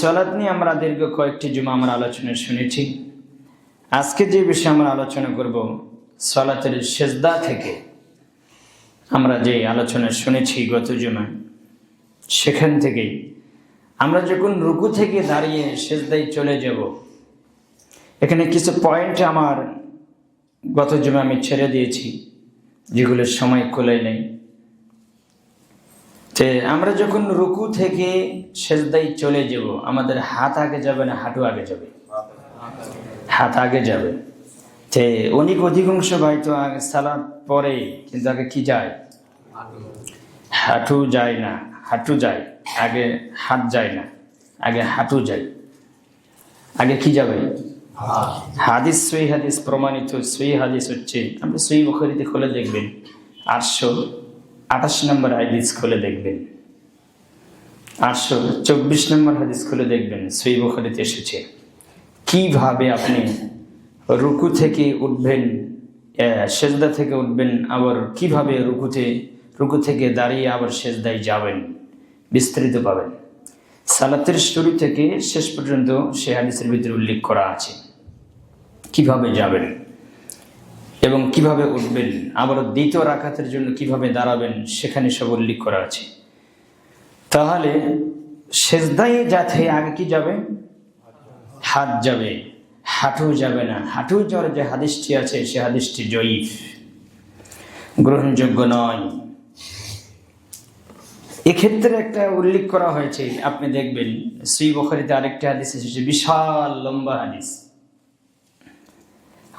সলাৎ নিয়ে আমরা দীর্ঘ কয়েকটি জুমা আমরা আলোচনা শুনেছি। আজকে যে বিষয়ে আমরা আলোচনা করব, সলাতের সেজদা থেকে আমরা যে আলোচনা শুনেছি গত জুমায়, সেখান থেকেই আমরা যখন রুকু থেকে দাঁড়িয়ে সেজদায় চলে যাব, এখানে কিছু পয়েন্ট আমার গত জুমে আমি ছেড়ে দিয়েছি যেগুলোর সময় কোলে নেই। যে আমরা যখন রুকু থেকে সেজদাই চলে যাব, আমাদের হাত আগে যাবে না হাঁটু আগে যাবে? হাত আগে যাবে। যে অনেক অধিকাংশ ভাই তো আগে সালাদ পরে, কিন্তু আগে কি যায়? হাঁটু যায় না, হাঁটু যায়, আগে হাত যায় না, আগে হাঁটু যায়। আগে কি যাবে? হাদিস সই হাদিস প্রমাণিত সই হাদিস হচ্ছে, আপনি সই বখরিতে খুলে দেখবেন। আটশো আঠাশ নম্বর হাদিস খুলে দেখবেন। আটশো চব্বিশ নম্বর হাদিস খুলে দেখবেন, সই বখরিতে এসেছে। কীভাবে আপনি রুকু থেকে উঠবেন সেজদা থেকে উঠবেন, আবার কীভাবে রুকুতে, রুকু থেকে দাঁড়িয়ে আবার সেজদায় যাবেন, বিস্তারিত পাবেন। সালাতের শুরু থেকে শেষ পর্যন্ত সে হাদিসের ভিতরে উল্লেখ করা আছে। কীভাবে যাবেন? এবং কীভাবে উঠবেন আবার দ্বিতীয় রাখাতের জন্য কীভাবে দাঁড়াবেন সেখানে সব উল্লেখ করা আছে। তাহলে সেজদায় যাতে আগে কি যাবে? হাত যাবে। হাঁটু যাবে না। হাঁটু যাওয়ার যে হাদিসটি আছে, সে হাদিসটি জয়ীফ। গ্রহণযোগ্য নয়। এক্ষেত্রে একটা উল্লেখ করা হয়েছে, আপনি দেখবেন, শ্রী বখারিতে আরেকটা হাদিস এসেছে, বিশাল লম্বা হাদিস।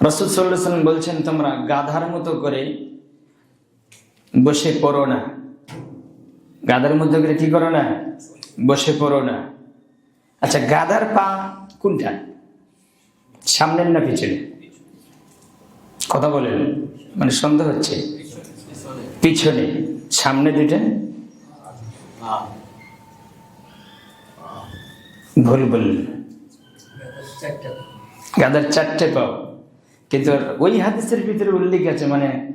রসুল বলছেন, তোমরা গাধার মতো করে বসে পড়ো না। গাধার মধ্যে করে কি করো না? বসে পড়ো না। আচ্ছা গাধার পা কোনটা? সামনের না পিছনে? কথা বলেন। মানে সন্দেহ হচ্ছে। পিছনে। সামনে দুইটা? ভুল বললেন। গাদার চারটে পাও। কিন্তু ওই হাদিসের ভিতরে উল্লেখ আছে মানে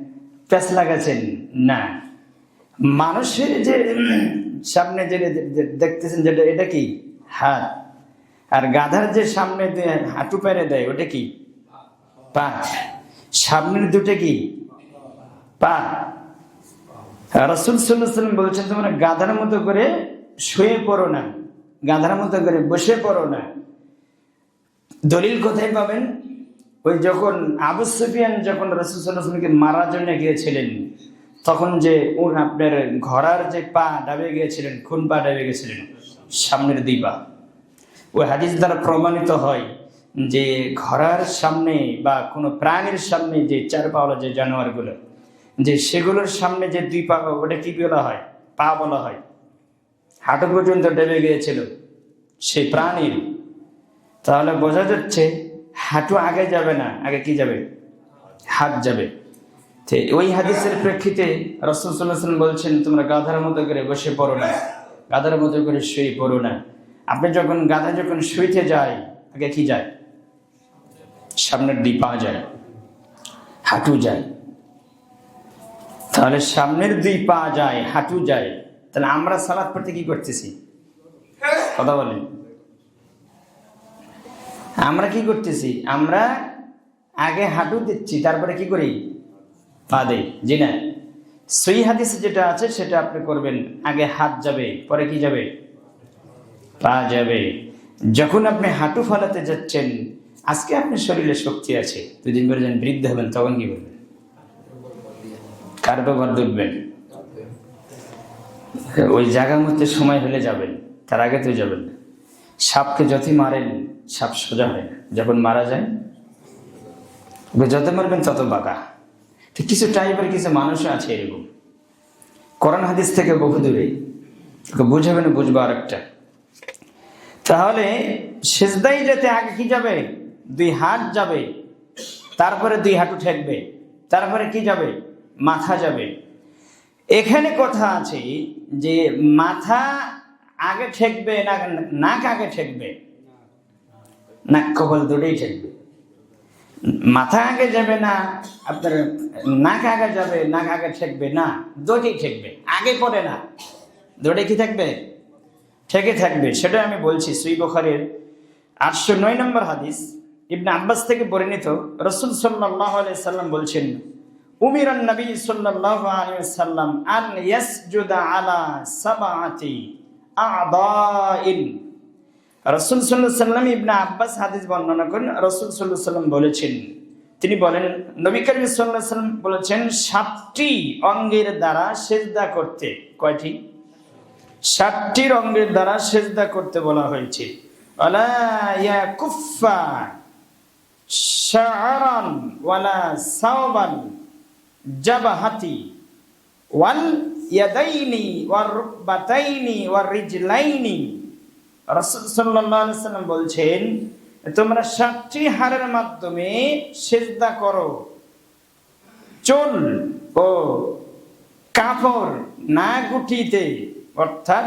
প্যাঁচ লাগাছেন না। মানুষের যে সামনে যে দেখতেছেন যেটা, এটা কি? হাত। আর গাধার যে সামনে হাঁটু পেরে দেয়, ওটা কি? পা। সামনের দুটো কি? পা। রসুল সাল্লাম বলছেন, তোমরা গাধার মতো করে শুয়ে পড়ো না। গাধার মতো করে বসে পড়ো না। দলিল কোথায় পাবেন? ওই যখন আবু সুফিয়ান যখন রসুল সাল্লাহামকে মারার জন্য গিয়েছিলেন, তখন যে ওর আপনার ঘোড়ার যে পা ডাবে গিয়েছিলেন, খুন পা ডাবে গেছিলেন সামনের দুই পা। ওই হাদিস দ্বারা প্রমাণিত হয় যে ঘোড়ার সামনে বা কোনো প্রাণীর সামনে যে চার পাওয়ালা যে জানোয়ারগুলো, যে সেগুলোর সামনে যে দুই পা, ওটা কি বলা হয়? পা বলা হয়। হাঁটু পর্যন্ত ডেবে গিয়েছিল সেই প্রাণীর। তাহলে বোঝা যাচ্ছে হাঁটু আগে যাবে না, আগে কি যাবে? হাত যাবে। ওই হাদিসের প্রেক্ষিতে রসুল বলছেন, তোমরা গাধার মতো করে বসে পড়ো না, গাধার মতো করে শুয়ে পড়ো না। আপনি যখন গাধা যখন শুইতে যায়, আগে কি যায়? সামনের দিক পা যায়, হাঁটু যায়। তাহলে সামনের দুই পা যায়, হাঁটু যায়। তাহলে আমরা সালাদ পড়তে কি করতেছি? কথা বলেন। আমরা কি করতেছি? আমরা আগে হাঁটু দিচ্ছি, তারপরে কি করি? পা দেই, জি না? সই হাদিসে যেটা আছে, সেটা আপনি করবেন, আগে হাত যাবে, পরে কি যাবে? পা যাবে। যখন আপনি হাঁটু ফলাতে যাচ্ছেন, আজকে আপনার শরীরে শক্তি আছে, দুদিন পরে যখন বৃদ্ধ হবেন, তখন কি করবেন? কার ব্যবহার দুটবেন ওই জায়গার মধ্যে সময় হলে যাবেন, তার আগে তো যাবেন না। সাপকে যতই মারেন, সাপ সোজা হয়। না যখন মারা যায় যত মারবেন তত বাঁকা। তো কিছু টাইপের কিছু মানুষও আছে এরকম। কোরআন হাদিস থেকে বহু দূরে। ওকে বুঝাবে না, বুঝব আর একটা তাহলে সেজদাই যেতে আগে কি যাবে? দুই হাত যাবে। তারপরে দুই হাঁটু ঠেকবে। তারপরে কি যাবে? মাথা যাবে। এখানে কথা আছে যে মাথা আগে ঠেকবে না, নাক আগে ঠেকবে। নাক, কপাল দুটোই ঠেকবে। মাথা আগে যাবে না, আপনার নাক আগে যাবে, নাক আগে ঠেকবে না, দুটোই ঠেকবে, আগে পড়ে না। দুটোই কি থাকবে? ঠেকে থাকবে সেটা আমি বলছি সুই বখারের আটশো নয় নম্বর হাদিস। ইবনে আব্বাস থেকে পরিণত রসুল সাল্লাহ সাল্লাম বলছেন উমির নবী সাল্লাহ সাল্লাম আন ইয়াসজুদা আলা সাবাআতি আদাইন। রসুল সাল্লাহ সাল্লাম ইবনে আব্বাস হাদিস বর্ণনা করেন, রসুল সাল্লাহ সাল্লাম বলেছেন, তিনি বলেন, নবী করিম সাল্লাম বলেছেন, সাতটি অঙ্গের দ্বারা সেজদা করতে, কয়টি? সাতটি রঙের দ্বারা সেজদা করতে বলা হয়েছে। ওয়ালা সাওবান জাবাহাতি ওয়াল ইয়াদাইনি ওয়ার রুকবাতাইনি ওয়ার রিজলাইনি। রাসূল আলাইহি সাল্লাম বলছেন, তোমরা সাতটি হাড়ের মাধ্যমে সেজদা করো। চুল ও কাপড় না গুটিতে, অর্থাৎ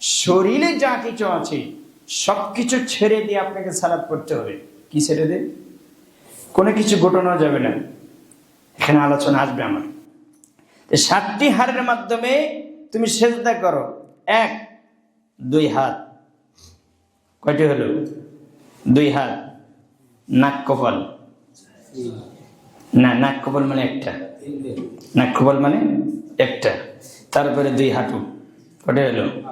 শরীরে যা কিছু আছে সব কিছু ছেড়ে দিয়ে আপনাকে সালাদ করতে হবে। কি ছেড়ে দে? কোনো কিছু গোটানো যাবে না। এখানে আলোচনা আসবে আমার। সাতটি হারের মাধ্যমে তুমি সেজদা করো। এক, দুই হাত। কয়টি হলো? দুই হাত। নাক কপাল। না, নাক কপাল মানে একটা। নাক কপাল মানে একটা। তারপরে দুই হাঁটু। কটা হলো?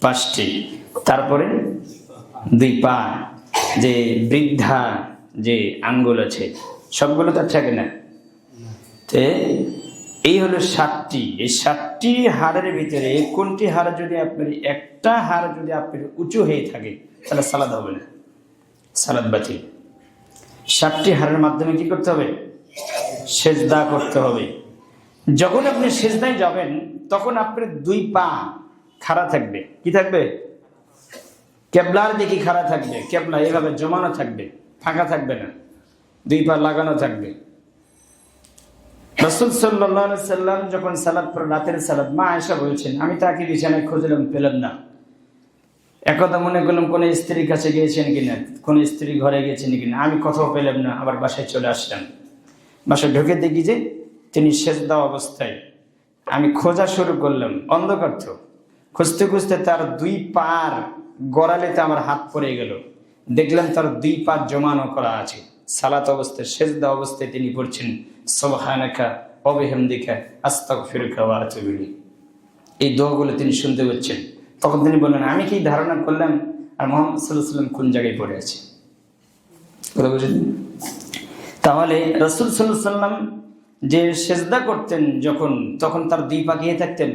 পাঁচটি। তারপরে দুই পা। যে বৃদ্ধা যে আঙ্গুল আছে, সবগুলো তো থাকে না। তে এই হলো সাতটি। এই সাতটি হাড়ের ভিতরে কোনটি হাড় যদি আপনার, একটা হাড় যদি আপনার উঁচু হয়ে থাকে, তাহলে সালাদ হবে না। সালাদ বাতিল। সাতটি হাড়ের মাধ্যমে কি করতে হবে? সেজদা করতে হবে। যখন আপনি সেজদায় যাবেন, তখন আপনার দুই পা খাড়া থাকবে। কি থাকবে? কেবলার দিকে খাড়া থাকবে। কেবলা এভাবে জমানো থাকবে, ফাঁকা থাকবে না। দুই পা লাগানো থাকবে। রসুল সাল্লাহ সাল্লাম যখন সালাদ পর রাতের সালাদ, মা আয়সা বলছেন, আমি তাকে বিছানায় খুঁজলাম, পেলাম না। একদা মনে করলাম, কোনো স্ত্রীর কাছে গিয়েছেন কিনা? কোনো স্ত্রী ঘরে গিয়েছেন কিনা? আমি কোথাও পেলাম না, আবার বাসায় চলে আসলাম। বাসায় ঢুকে দেখি যে তিনি শেষ দেওয়া অবস্থায়। আমি খোঁজা শুরু করলাম, অন্ধকার তো। খুঁজতে খুঁজতে তার দুই পার গড়ালেতে আমার হাত পড়ে গেল। দেখলাম তার দুই পা জমানো করা আছে। সালাত অবস্থায় শেষ দেওয়া অবস্থায় তিনি পড়ছেন। সবহানাকা অবিহামদিকা আস্তাক ফিরকা ওয়াতুবিলি এই দোয়াগুলো তিনি শুনতে পাচ্ছেন তখন তিনি বললেন, আমি কি ধারণা করলাম? আর মোহাম্মদ সাল্লাহ কোন জায়গায় পড়ে আছে? তাহলে রসুল সাল্লাহ সাল্লাম যে সেজদা করতেন যখন, তখন তার দুই পা গিয়ে থাকতেন?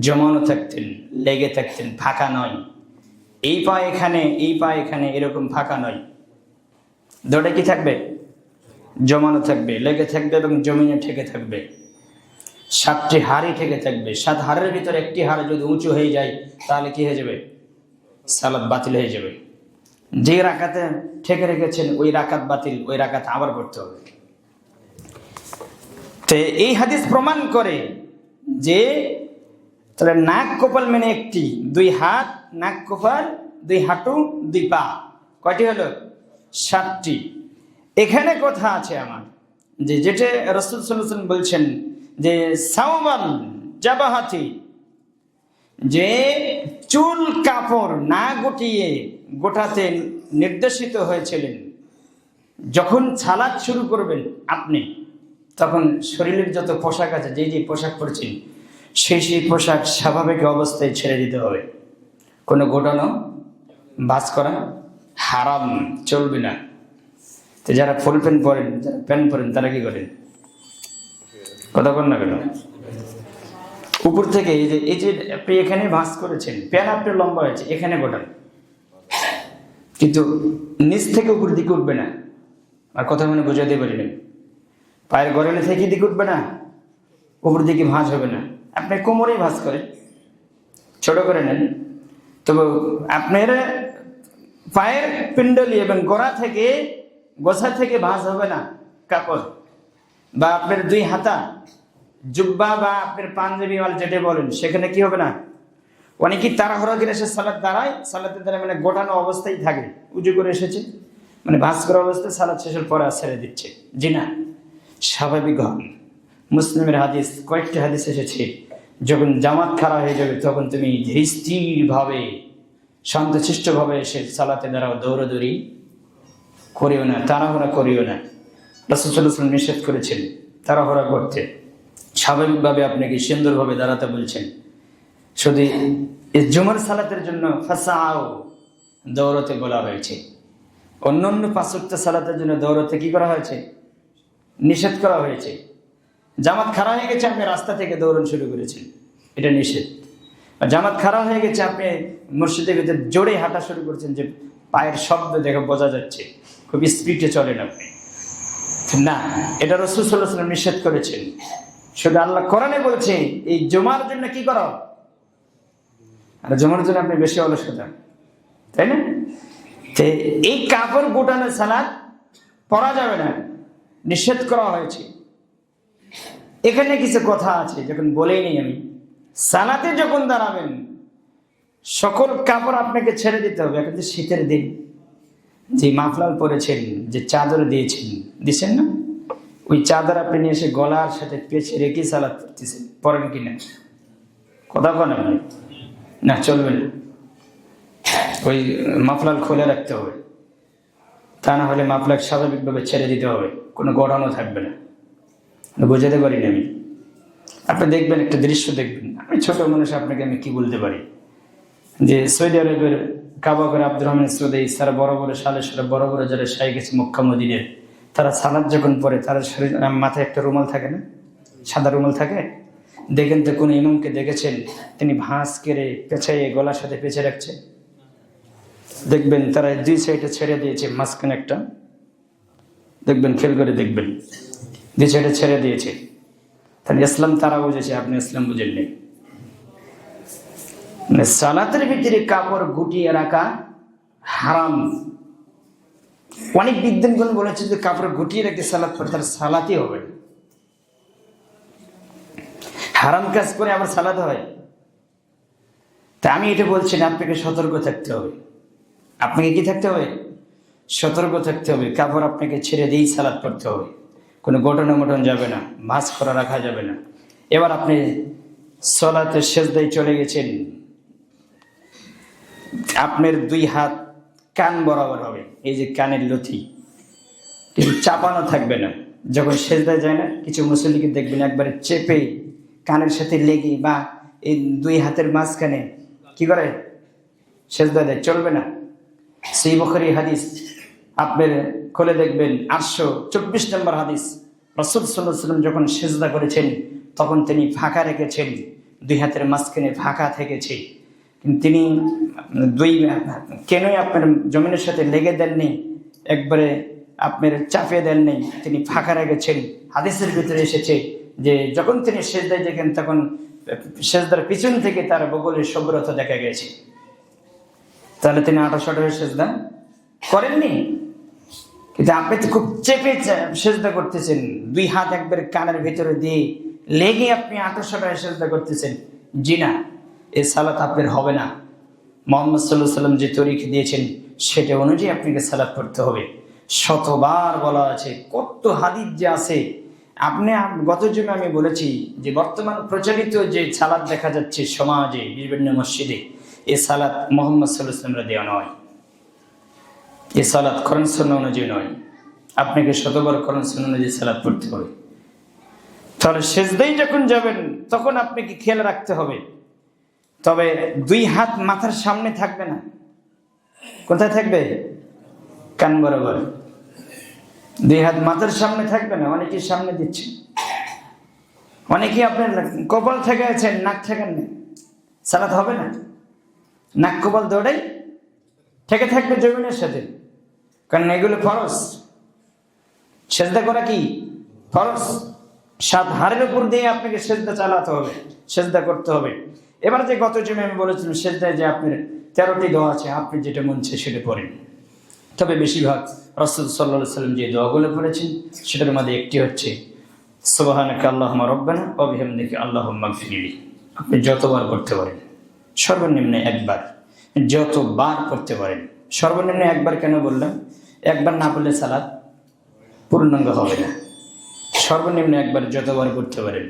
জমানো থাকতেন, লেগে থাকতেন, ফাঁকা নয়। এই পা এখানে, এই পা এখানে, এরকম ফাঁকা নয়। দৌড়ে কি থাকবে? জমানো থাকবে, লেগে থাকবে এবং জমিনে ঠেকে থাকবে। সাতটি হাড়ি ঠেকে থাকবে। সাত হাড়ের ভিতরে একটি হাড় যদি উঁচু হয়ে যায়, তাহলে কি হয়ে যাবে? সালাদ বাতিল হয়ে যাবে। যে রাকাতে ঠেকে রেখেছেন, ওই রাকাত বাতিল, ওই রাকাত আবার করতে হবে। তো এই হাদিস প্রমাণ করে যে তাহলে নাক কপাল মানে একটি, দুই হাত, নাক কপাল, দুই হাঁটু, দুই পা। কয়টি হলো? সাতটি। এখানে কথা আছে আমার, যে যেটা রসুল সাল্লাম বলছেন যে সাউবাল জাবাহাতি, যে চুল কাপড় না গুটিয়ে গোটাতে নির্দেশিত হয়েছিলেন, যখন ছালাদ শুরু করবেন আপনি, তখন শরীরের যত পোশাক আছে যে যে পোশাক পরছেন, সেই সেই পোশাক স্বাভাবিক অবস্থায় ছেড়ে দিতে হবে। কোনো গোটানো বাস করা, হারাম, চলবে না। তো যারা ফুল প্যান্ট পরেন, যারা প্যান্ট পরেন, তারা কি করেন? কথা বল না কেন? উপর থেকে এই যে এই যে আপনি এখানে ভাঁজ করেছেন, প্যান আপনার লম্বা হয়েছে, এখানে গোটান। কিন্তু নিচ থেকে উপর দিকে উঠবে না। আর কথা মানে বোঝাতে পারিনি পায়ের গরমে থেকে দিকে উঠবে না? উপর দিকে ভাঁজ হবে না। আপনি কোমরেই ভাঁজ করেন। ছোট করে নেন। তবে আপনার পায়ের পিণ্ডলি এবং গোড়া থেকে গোছা থেকে ভাঁজ হবে না, কাপড় বা আপনার দুই হাতা, জুব্বা বা আপনার পাঞ্জাবি ওয়াল যেটা বলেন, সেখানে কি হবে না? অনেকেই তাড়াহড়া করে এসে সালাদ দাঁড়ায়, সালাদের দ্বারা মানে গোটানো অবস্থায় থাকে, উজু করে এসেছে মানে ভাঁজ করা অবস্থায় সালাদ শেষের পরে ছেড়ে দিচ্ছে। জি না, স্বাভাবিক হন। মুসলিমের হাদিস, কয়েকটি হাদিস এসেছে, যখন জামাত খারাপ হয়ে যাবে, তখন তুমি ধীরস্থিরভাবে, শান্তশিষ্টভাবে এসে সালাতে দাঁড়াও, দৌড়াদৌড়ি করিও না, তাড়াহুড়া করিও না। রাসুসাল্লাম নিষেধ করেছেন, তাড়াহুড়া করতে। স্বাভাবিকভাবে আপনাকে সুন্দরভাবে দাঁড়াতে বলছেন। শুধু জুমার সালাতের জন্য ফাঁসা আও দৌড়তে বলা হয়েছে। অন্য অন্য পাঁচটা সালাতের জন্য দৌড়তে কি করা হয়েছে? নিষেধ করা হয়েছে। জামাত খারাপ হয়ে গেছে, আপনি রাস্তা থেকে দৌড়ন শুরু করেছেন। এটা নিষেধ। জামাত খারাপ হয়ে গেছে, আপনি মসজিদের ভিতরে জোরে হাঁটা শুরু করেছেন যে পায়ের শব্দ দেখে বোঝা যাচ্ছে। খুব স্পিডে চলেন আপনি। না, এটা রসুল নিষেধ করেছেন। শুধু আল্লাহ কোরআনে বলছে, এই জমার জন্য কি করো? আর জমার জন্য আপনি বেশি অলসতা। তাই না? এই কাপড় গোটানো সালাদ পরা যাবে না। নিষেধ করা হয়েছে। এখানে কিছু কথা আছে, যখন বলেই নেই আমি। সালাতে যখন দাঁড়াবেন, সকল কাপড় আপনাকে ছেড়ে দিতে হবে। এখন যে শীতের দিন। যে মাফলাল পরেছেন, যে চাদর দিয়েছেন, দিছেন না? ওই চাদর আপনি নিয়ে এসে গলার সাথে পেঁচে রেখে সালাদ করতেছেন, পরেন কিনা? কথা আপনি না চলবে না। ওই মাফলাল খুলে রাখতে হবে। তা না হলে মাফলাক স্বাভাবিকভাবে ছেড়ে দিতে হবে। কোনো গড়ানো থাকবে না। বোঝাতে পারি না আমি। আপনি দেখবেন, একটা দৃশ্য দেখবেন। আমি ছোট মানুষ, আপনাকে আমি কি বলতে পারি? যে সৌদি আরবের কাবাগর আব্দুর রহমান সৌদি তারা বড় বড় সালে সালে বড় বড় যারা সাই গেছে মক্কা মদিনের তারা সালাদ যখন পরে, তারা শরীর মাথায় একটা রুমাল থাকে না? সাদা রুমাল থাকে? দেখেন তো কোনো ইমামকে দেখেছেন? তিনি ভাঁজ কেড়ে পেঁচাইয়ে গলার সাথে পেঁচে রাখছে। দেখবেন তারা দুই সাইডে ছেড়ে দিয়েছে, মাঝখানে একটা। দেখবেন খেয়াল করে দেখবেন। দুই সাইডে ছেড়ে দিয়েছে। তাহলে ইসলাম তারা বুঝেছে, আপনি ইসলাম বুঝেননি। সালাতের ভিতরে কাপড় গুটিয়ে রাখা হারাম। অনেক বিদ্যানগণ বলেছে যে কাপড় গুটিয়ে রেখে সালাত পরে তার সালাতই হবে। হারাম কাজ করে আবার সালাত হয়। তা আমি এটা বলছি না, আপনাকে সতর্ক থাকতে হবে। আপনাকে কি থাকতে হবে? সতর্ক থাকতে হবে। কাপড় আপনাকে ছেড়ে দিয়েই সালাদ করতে হবে। কোনো গঠন মটন যাবে না মাছ করা রাখা যাবে না। এবার আপনি সলাতে শেষদায় চলে গেছেন। আপনার দুই হাত কান বরাবর হবে, এই যে কানের লথি কিন্তু চাপানো থাকবে না। যখন সেজদায় যায় না, কিছু মুসল্লিকে দেখবেন একবারে চেপে কানের সাথে লেগে বা এই দুই হাতের মাঝখানে কি করে? সেজদা দেয়, চলবে না। সেই বখরি হাদিস আপনার খুলে দেখবেন, আটশো চব্বিশ নম্বর হাদিস। রসুল সাল্লাম যখন সেজদা করেছেন, তখন তিনি ফাঁকা রেখেছেন, দুই হাতের মাঝখানে ফাঁকা থেকেছে। তিনি দুই কেনই আপনার জমিনের সাথে লেগে দেননি? একবারে আপনার চাপিয়ে দেননি। তিনি ফাঁকা রেখেছেন হাদিসের ভিতরে এসেছে যে যখন তিনি সেজদায় দেখেন, তখন সেজদার পিছন থেকে তার বগলের সব্রত দেখা গেছে। তাহলে তিনি আঠাশো আঠারো সেজদা করেননি? কিন্তু আপনি তো খুব চেপে সেজদা করতেছেন। দুই হাত একবার কানের ভিতরে দিয়ে লেগে আপনি আঠাশো টাকা সেজদা করতেছেন। জি না। এই সালাত আপনার হবে না। মোহাম্মদ সাল্লাহ সাল্লাম যে তরিক দিয়েছেন, সেটা অনুযায়ী আপনাকে সালাত করতে হবে। শতবার বলা আছে, কত হাদিস যে আছে। আপনি গত জমে আমি বলেছি যে বর্তমান প্রচলিত যে সালাদ দেখা যাচ্ছে সমাজে, বিভিন্ন মসজিদে, এ সালাত মোহাম্মদ সাল্লাহ সাল্লামরা দেওয়া নয়। এ সালাদ করণ সন্ন অনুযায়ী নয়। আপনাকে শতবার করণ সন্ন অনুযায়ী সালাদ পড়তে হবে। তাহলে শেষদাই যখন যাবেন, তখন আপনাকে খেয়াল রাখতে হবে। তবে দুই হাত মাথার সামনে থাকবে না। কোথায় থাকবে? কান বরাবর। দুই হাত মাথার সামনে থাকবে না, অনেকেই সামনে দিচ্ছে। অনেকেই আপনার কপাল থেকে আছেন নাক ঠেকেন না সালাদ হবে না। নাক কপাল দৌড়াই থেকে থাকবে জমিনের সাথে। কারণ এগুলো ফরস সেজদা করা কি? ফরস সাত হারের উপর দিয়ে আপনাকে সেজদা চালাতে হবে, সেজদা করতে হবে। এবার যে গত জমি আমি বলেছিলাম সেজদায় যে আপনার তেরোটি দোয়া আছে, আপনি যেটা মন সেটা পড়েন তবে বেশিরভাগ রসুল সাল্লাহ সাল্লাম যে দোয়াগুলো পড়েছেন সেটার মধ্যে একটি হচ্ছে, সোবাহানকে আল্লাহ রব্বানা অবিহামদিকে আল্লাহ মাগফিরিলি আপনি যতবার করতে পারেন, সর্বনিম্ন একবার, যতবার করতে পারেন, সর্বনিম্ন একবার কেন বললাম? একবার না বললে সালাদ পূর্ণাঙ্গ হবে না। সর্বনিম্ন একবার যতবার করতে পারেন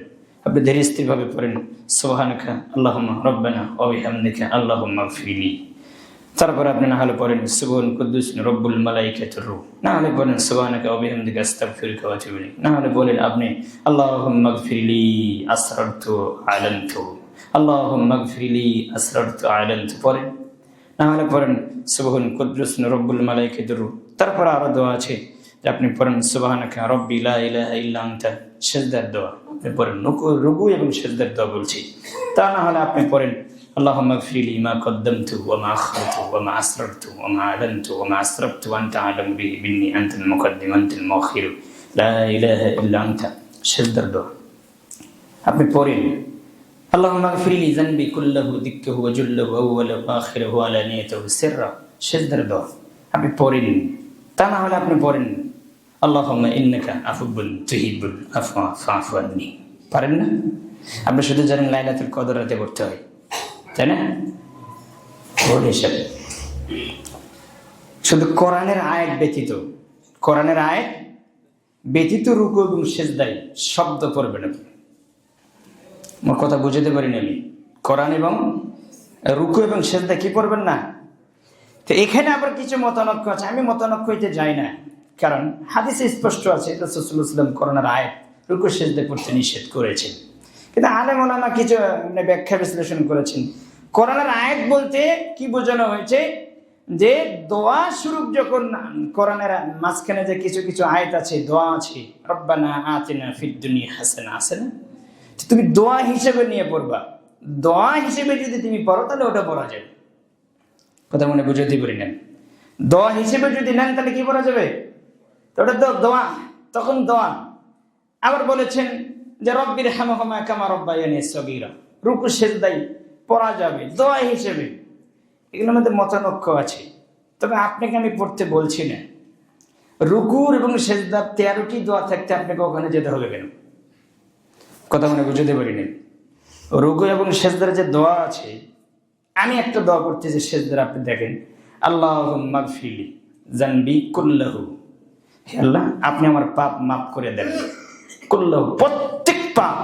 আপনি ধীরে স্থিরভাবে পড়েন। সোহানখা আল্লাহ রব্বানা অবিহামদিকা আল্লাহ ফিলি তারপর আপনি না হলে পড়েন সুবন কুদ্দুস, রব্বুল মালাইকাতুর রূহ। না হলে পড়েন, সুবহানাকা ওয়া বিহামদিকা, আস্তাগফিরুকা ওয়া আতুবু ইলাইক। না হলে বলেন আপনি, আল্লাহুম্মা গফিরলি, আসরারতু আলানতু। আল্লাহুম্মা গফিরলি, আসরারতু আলানতু পড়েন। না হলে পড়েন সুবহান কুদ্দুস, রব্বুল মালাইকাতুর রূহ। তারপর আরও দোয়া আছে যে আপনি পড়েন, সুবহানাকা রব্বি লা ইলাহা ইল্লা আনতা। সেজদার দোয়া আপনি পড়েন রুকু রুকু এবং সেজদার দোয়া বলছি তা না হলে আপনি পড়েন اللهم اغفر لي ما قدمت وما اخرت وما اسررت وما اعلنت وما اسرفت وانت اعلم به مني انت المقدم انت المؤخر لا اله الا انت সেজদার দোয়া আপনি পড়েন اللهم اغفر لي ذنبي كله دكه وجله اوله واخره وعلانيته سره সেজদার দোয়া আপনি পড়েন তা না হলে আপনি পড়েন আল্লাহমা ইন্নাকা আফুবুল তুহিবুল আফওয়া ফাফু আননি। পারেন না? আপনি শুধু জানেন লাইলাতুল কদর রাতে পড়তে হয়। তাই না? ভুল হিসাবে। শুধু কোরআনের আয়াত ব্যতীত, কোরআনের আয়াত ব্যতীত রুকু এবং সেজদায় শব্দ পড়বেন আপনি আমার কথা বুঝাতে পারিনি আমি। কোরআন এবং রুকু এবং সেজদা কি করবেন না? তো এখানে আবার কিছু মতানক্য আছে। আমি মতানক্য হইতে যাই না। কারণ হাদিসে স্পষ্ট আছে রসুলাম করোনার আয়াত রুকু সেজদা পড়তে নিষেধ করেছেন। কিন্তু আলেম ওলামা কিছু মানে ব্যাখ্যা বিশ্লেষণ করেছেন। কোরআনের আয়াত বলতে কি বোঝানো হয়েছে? যে দোয়া স্বরূপ যখন কোরআনের মাঝখানে যে কিছু কিছু আয়াত আছে, দোয়া আছে, রব্বানা আতিনা ফিদ দুনিয়া হাসানা আছে না? তুমি দোয়া হিসেবে নিয়ে পড়বা। দোয়া হিসেবে যদি তুমি পড়ো, তাহলে ওটা পড়া যাবে। কথা মনে বুঝাতে পারি নেন দোয়া হিসেবে যদি নেন, তাহলে কি পড়া যাবে? তো ওটা তো দোয়া তখন দোয়া আবার বলেছেন যে রব্বির হামহমা কামা রব্বাইয়ানি সগীরা। রুকু সেজদাই পড়া যাবে, দোয়া হিসেবে। এগুলোর মধ্যে মতানক্য আছে। তবে আপনাকে আমি পড়তে বলছি না। রুকুর এবং সেজদার তেরোটি দোয়া থাকতে আপনাকে ওখানে যেতে হবে কেন? কথা মনে বুঝতে পারিনি। রুকু এবং সেজদার যে দোয়া আছে, আমি একটা দোয়া করতেছি, সেজদার আপনি দেখেন আল্লাহ মাগফিলি জানবি কুল্লাহু। হে আল্লাহ, আপনি আমার পাপ মাফ করে দেন। কুল্লাহু প্রত্যেক পাপ,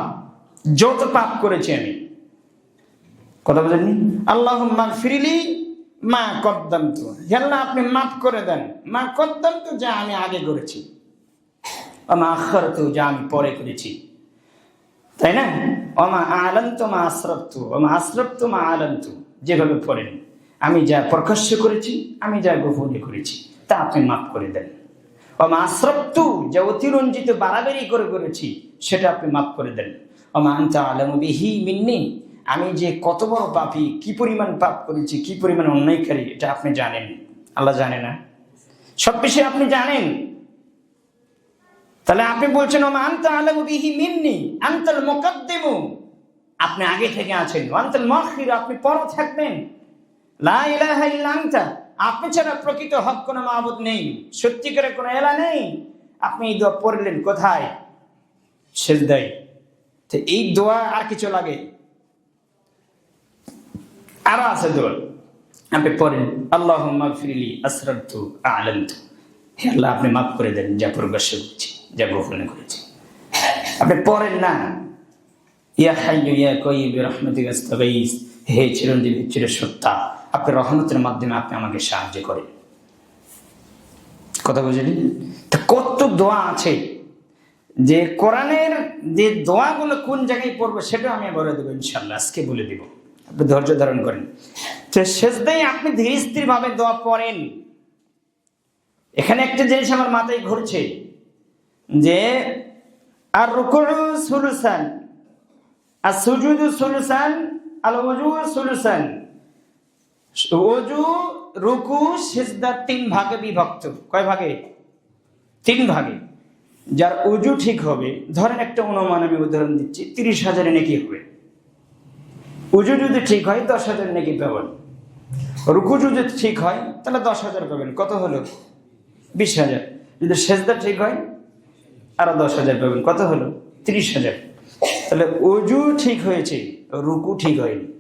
যত পাপ করেছি আমি। কথা বলেননি আল্লাহ মাগফিরিলি মা কদ্দাম তো আল্লাহ, আপনি মাফ করে দেন। মা কদ্দাম তো যা আমি আগে করেছি। মা আখর তো যা আমি পরে করেছি। তাই না? অমা আলন্ত মা আশ্রপ্ত অমা আশ্রপ্ত মা আলন্ত যেভাবে পড়েন। আমি যা প্রকাশ্য করেছি, আমি যা গোপনে করেছি, তা আপনি মাফ করে দেন। অমা আশ্রপ্ত যা অতিরঞ্জিত বাড়াবাড়ি করে করেছি, সেটা আপনি মাফ করে দেন। অমা আন্তা আলম বিহি মিন্নি, আমি যে কত বড় পাপি, কি পরিমাণ পাপ করেছি, কি পরিমাণ অন্যায়কারী, এটা আপনি জানেন। আল্লাহ জানে না। সব বিষয়ে আপনি জানেন। তাহলে আপনি বলছেন, ওমা আনতা আলামু বিহি মিন্নি, আনতাল মুকাদ্দিমু। আপনি আগে থেকে আছেন। আনতাল মুআখির, আপনি পরে থাকবেন। লা ইলাহা ইল্লা আনতা। আপনি ছাড়া প্রকৃত হক কোনো মাবুদ নেই সত্যিকারের কোনো এলা নেই। আপনি এই দোয়া পড়লেন কোথায়? সেজদাই তো এই দোয়া আর কিছু লাগে? আরও আছে দোয়া। আপনি পড়েন আল্লাহ ফিরিলি আসরারতু আলান্তু হে আল্লাহ, আপনি মাফ করে দেন যা প্রকাশ্য করেছি যা গোপনে করেছি। আপনি পড়েন না। ইয়া হাইয়ু ইয়া কই আস্তাগাইস। হে চিরঞ্জীবী চির সত্তা আপনি রহমতের মাধ্যমে আপনি আমাকে সাহায্য করেন। কথা বুঝলি কত দোয়া আছে? যে কোরআনের যে দোয়াগুলো কোন জায়গায় পড়বে সেটা আমি বলে দেবো ইনশাল্লাহ আজকে বলে দিব। আপনি ধৈর্য ধারণ করেন। তো শেষদাই আপনি ধীরে স্থির ভাবে দোয়া পড়েন। এখানে একটা জিনিস আমার মাথায় ঘুরছে, যে আর রুকু সুলুসান, আর সুজুদু সুলুসান ওজু সুলুসান। ওজু রুকু, সেজদা তিন ভাগে বিভক্ত। কয় ভাগে? তিন ভাগে। যার উজু ঠিক হবে, ধরেন একটা অনুমান আমি উদাহরণ দিচ্ছি, তিরিশ হাজারে নাকি হবে। উজু যদি ঠিক হয়, দশ হাজার নাকি পাবেন। রুকু যদি ঠিক হয়, তাহলে দশ হাজার পাবেন। কত হলো? বিশ হাজার। যদি সেজদা ঠিক হয়, আরও দশ হাজার পাবেন। কত হলো? তিরিশ হাজার। তাহলে অজু ঠিক হয়েছে, রুকু ঠিক হয়নি।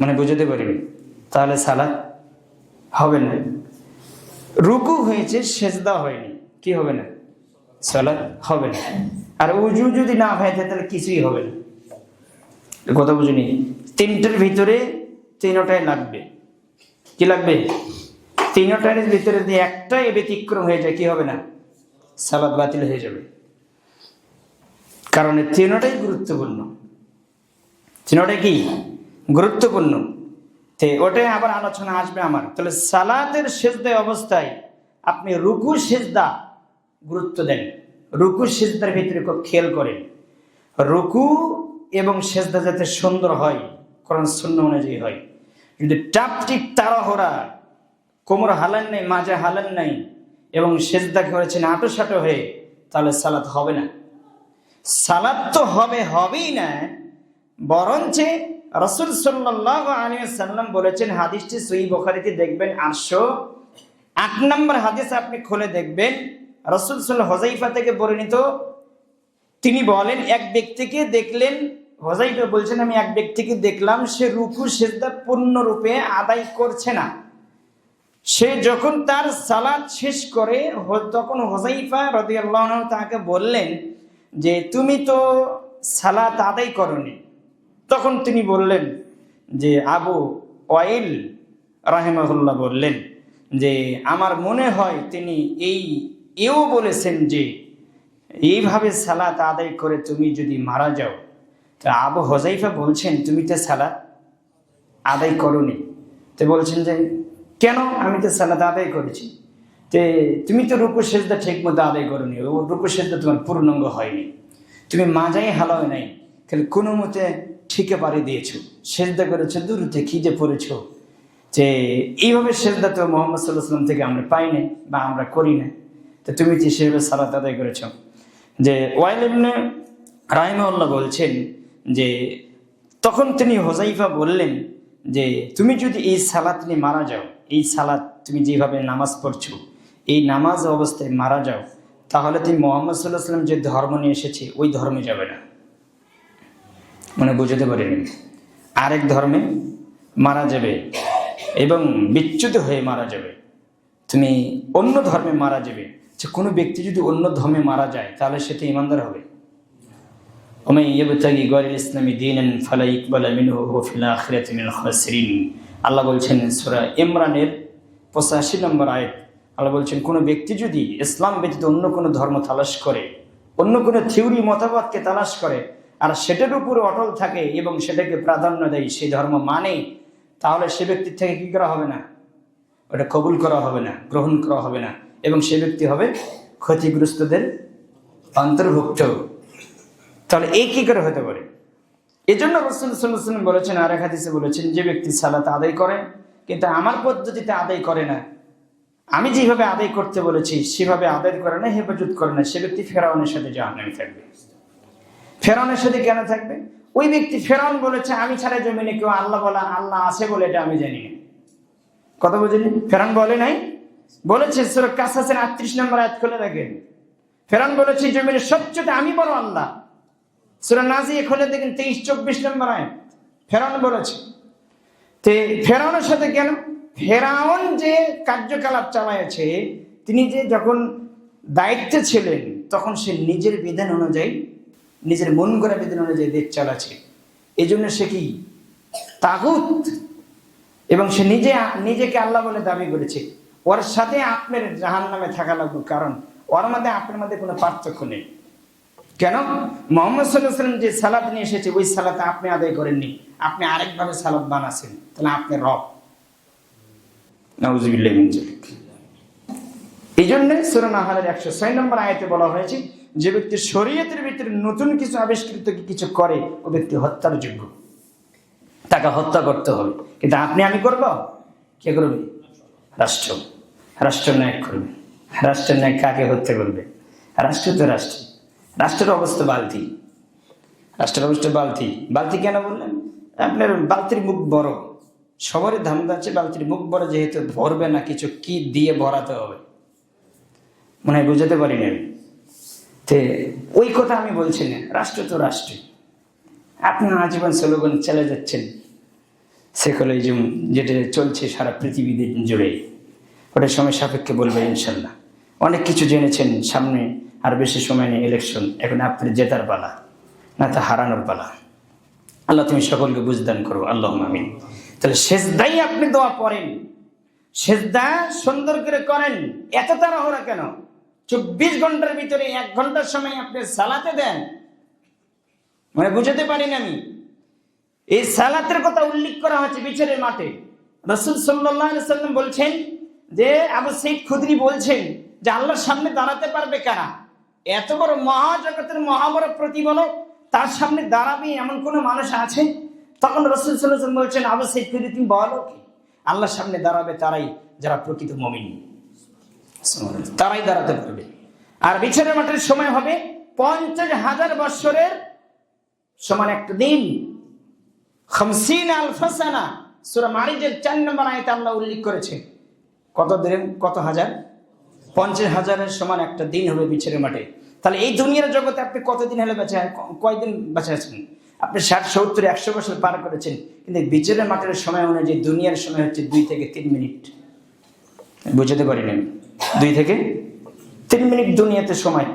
বুঝতে পারবেন তাহলে সালাদ হবে না। রুকু হয়েছে, সেজদা হয়নি। কি হবে না? সালাত হবে না। আর উজু যদি না হয়, তাহলে কিছুই হবে না। কথা বুঝিনি? তিনটার ভিতরে তিনটাই লাগবে। কি লাগবে? তিনটার ভিতরে যদি একটাই ব্যতিক্রম হয়ে যায়, কি হবে না? সালাদ বাতিল হয়ে যাবে। কারণ তিনটাই গুরুত্বপূর্ণ। তিনটাই কি? গুরুত্বপূর্ণ। তে ওটাই আবার আলোচনা আসবে আমার। তাহলে সালাতের সেজদায় অবস্থায় আপনি রুকু, সেজদা গুরুত্ব দেন। রুকু, সেজদার ভিতরে খুব খেয়াল করেন। রুকু এবং সেজদা যাতে সুন্দর হয়, কোরআন শূন্য অনুযায়ী হয়। যদি টাপটিপ তাড়াহোড়া, কোমর হালান নেই, মাঝে হালান নাই এবং সেজদা করেছেন আটো সাটো হয়ে, তাহলে সালাত হবে না। সালাদ তো হবে, হবেই না, বরঞ্চে রসুল সাল্লাম বলেছেন, হাদিসটি সই বখারিতে দেখবেন আটশো আট নম্বর হাদিস আপনি খুলে দেখবেন, রসুল সাল্লাহ হজাইফা থেকে পরিণত তিনি বলেন, এক ব্যক্তিকে দেখলেন হজাইফা বলছেন, আমি এক ব্যক্তিকে দেখলাম, সে রুকু সেজদা পূর্ণরূপে আদায় করছে না। সে যখন তার সালাদ শেষ করে তখন হোজাইফা রদিয়াল্লাহ তাকে বললেন যে, তুমি তো সালাত আদায় করনি। তখন তিনি বললেন যে, আবু ওয়াইল রাহেমাহুল্লাহ বললেন যে, আমার মনে হয় তিনি এই, এও বলেছেন যে, এইভাবে সালাত আদায় করে তুমি যদি মারা যাও, তা আবু হজাইফা বলছেন, তুমি তো সালাত আদায় করনি। তো বলছেন যে, কেন আমি তো সালাত আদায় করেছি? তে, তুমি তো রুকু সেজদা ঠিক মতো আদায় করনি, ও রুকু সেজদা তোমার পূর্ণাঙ্গ হয়নি। তুমি মাজাই হালাও নাই। খালি কোনো মতে ঠিকে পারি দিয়েছ। সেজদা করেছ, দূরতে খিদে পড়েছো। যে এইভাবে সেজদা তো মোহাম্মদ সাল্লাহ সাল্লাম থেকে আমরা পাই না বা আমরা করি না তো তুমি যে সেভাবে সালাত আদায় করেছ। যে ওয়াইল ইবনে বলছেন যে তখন তিনি হোজাইফা বললেন যে তুমি যদি এই সালাত নিয়ে মারা যাও, এই সালাত তুমি যেভাবে নামাজ পড়ছো, এই নামাজ অবস্থায় মারা যাও, তাহলে তুমি মোহাম্মদ সাল্লাহ সাল্লাম যে ধর্ম নিয়ে এসেছে, ওই ধর্মে যাবে না। মানে বুঝতে পারিনি। আরেক ধর্মে মারা যাবে এবং বিচ্যুত হয়ে মারা যাবে। তুমি অন্য ধর্মে মারা যাবে। যে কোনো ব্যক্তি যদি অন্য ধর্মে মারা যায়, তাহলে সেটা ইমানদার হবে। ওমে ইয়েবতাগি গরিল ইসলামী দিন ফালা ইকবাল মিনাল আল্লাহ বলছেন সূরা ইমরানের পঁচাশি নম্বর আয়াত, আল্লাহ বলছেন, কোনো ব্যক্তি যদি ইসলাম ব্যতীত অন্য কোনো ধর্ম তালাশ করে, অন্য কোনো থিওরি মতবাদকে তালাশ করে আর সেটার উপরে অটল থাকে এবং সেটাকে প্রাধান্য দেয় সেই ধর্ম মানে তাহলে সে ব্যক্তির থেকে কি করা হবে না? ওটা কবুল করা হবে না, গ্রহণ করা হবে না এবং সে ব্যক্তি হবে ক্ষতিগ্রস্তদের অন্তর্ভুক্ত। তাহলে এই কি করে হতে পারে? এই জন্য সাল্লাম বলেছেন আর এক হাদিসে বলেছেন, যে ব্যক্তি সালাত আদায় করে, কিন্তু আমার পদ্ধতিতে আদায় করে না। আমি যেভাবে আদায় করতে বলেছি, সেভাবে আদায় করে না, হেফাজত করে না, সে ব্যক্তি ফেরাউনের সাথে জাহান্নামে থাকবে। ফেরাউনের সাথে কেন থাকবে? ওই ব্যক্তি ফেরাউন বলেছে, আমি ছাড়া জমিনে কেউ আল্লাহ বলা, আল্লাহ আছে বলে এটা আমি জানি কথা বুঝলি ফেরাউন বলে নাই। বলেছে, সুরা কাসাসের আটত্রিশ নম্বর আয়াত খুলে দেখেন। ফেরাউন বলেছে জমিনে সবচেয়ে আমি বড় আল্লাহ। সুরা নাজিয়ে খুলে দেখেন, তেইশ, চব্বিশ নম্বর আয়াত। ফেরাউন বলেছে, তে ফেরাউনের সাথে কেন? ফেরাউন যে কার্যকলাপ চালাইছে তিনি যে যখন দায়িত্বে ছিলেন, তখন সে নিজের বিধান অনুযায়ী নিজের মন করা বিধান অনুযায়ী দেশ চালাচ্ছে। এই জন্য সে কি তাগুত? এবং সে নিজে নিজেকে আল্লাহ বলে দাবি করেছে। ওর সাথে আপনার জাহান নামে থাকা লাগবে। কারণ ওর মধ্যে আপনার মধ্যে কোনো পার্থক্য নেই। কেন? মোহাম্মদ সাল্লাহ সাল্লাম যে সালাদ নিয়ে এসেছে, ওই সালাদ আপনি আদায় করেননি। আপনি আরেকভাবে সালাদ বানাছেন তাহলে আপনি রব। নাউজুবিল্লাহ এই জন্য সুরান আহালের একশো ছয় নম্বর আয়তে বলা হয়েছে যে ব্যক্তি শরীয়তের ভিতরে নতুন কিছু আবিষ্কৃত কিছু করে, ও ব্যক্তি হত্যার যোগ্য। তাকে হত্যা করতে হবে। কিন্তু আপনি আমি করব? কে করবে? রাষ্ট্র। রাষ্ট্র ন্যায় করবে। রাষ্ট্রের ন্যায় কাকে হত্যা করবে? রাষ্ট্র তো রাষ্ট্র। রাষ্ট্রের অবস্থা বালতি। রাষ্ট্রের অবস্থা বালতি। বালতি কেন বললেন? আপনার বালতির মুখ বড়। সবারই ধান্দা আছে, বালতির মুখ বড়, যেহেতু ভরবে না কিছু, কি দিয়ে ভরাতে হবে? মনে হয় বুঝাতে পারি না আমি। তে ওই কথা আমি বলছি না রাষ্ট্র তো রাষ্ট্র। আপনি আজীবন স্লোগান চলে যাচ্ছেন। সেকুলারিজম যেটা চলছে সারা পৃথিবীতে জুড়ে, ওটা সময় সাপেক্ষে বলবে ইনশাল্লাহ। অনেক কিছু জেনেছেন, সামনে আর বেশি সময় নেই ইলেকশন এখন আপনি জেতার পালা, না তা হারানোর পালা। আল্লাহ তুমি সকলকে বুঝদান করো আল্লাহ আমিন। তাহলে শেষদাই আপনি দোয়া পড়েন, সেজদা সুন্দর করে করেন, এত তারা তাড়াহুড়া কেন? চব্বিশ ঘণ্টার ভিতরে এক ঘণ্টার সময় আপনি সালাতে দেন। মানে বুঝাতে পারিনি আমি। এই সালাতের কথা উল্লেখ করা হয়েছে বিচারের মাঠে। রসুল সাল্লাম বলছেন যে, আবু সৈদ খুদরি বলছেন যে, আল্লাহর সামনে দাঁড়াতে পারবে কারা? এত বড় মহাজগতের মহাবড় প্রতিবলক তার সামনে দাঁড়াবে এমন কোনো মানুষ আছে? তখন রসুল সাল্লাম বলছেন, আবু সৈদ খুদরি, তুমি বলো কি? আল্লাহর সামনে দাঁড়াবে তারাই, যারা প্রকৃত মমিন। তারাই দাঁড়াতে পারবে। আর বিছানা মাঠের সময় হবে পঞ্চাশ হাজার বৎসরের সমান একটা দিন। খামসিন আলফাসানা সুরা মারিজের চার নম্বর আয়তে আল্লাহ উল্লেখ করেছে। কত দিন? কত হাজার? পঞ্চাশ হাজারের সমান একটা দিন হবে বিচারের মাঠে। তাহলে এই দুনিয়ার জগতে আপনি কতদিন হলে বেঁচে কয়দিন বেঁচে আছেন? আপনি ষাট, সত্তর, একশো বছর পার করেছেন, কিন্তু এই বিচারের মাঠের সময় অনুযায়ী দুনিয়ার সময় হচ্ছে দুই থেকে তিন মিনিট। বুঝতে পারিনি। দুই থেকে তিন মিনিট দুনিয়াতে সময়।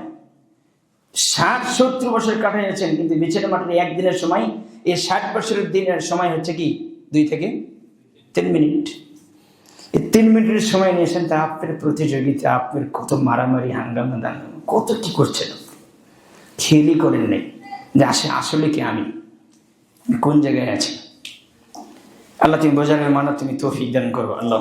ষাট, সত্তর বছর কাটাইয়াছেন কিন্তু বিচারের মাঠে একদিনের সময়, এই ষাট বছরের দিনের সময় হচ্ছে কি? দুই থেকে তিন মিনিট। এই তিন মিনিটের সময় নিয়েছেন তা আপনার প্রতিযোগিতা, আপনার কত মারামারি, হাঙ্গামা, দাঙ্গামা, কত কি করছেন? খেয়ালই করেন নেই। যে আসে, আসলে কি আমি? আমি কোন জায়গায় আছি? আল্লাহ তুমি বোঝানোর মানা তুমি তৌফিক দান করো। আল্লাহ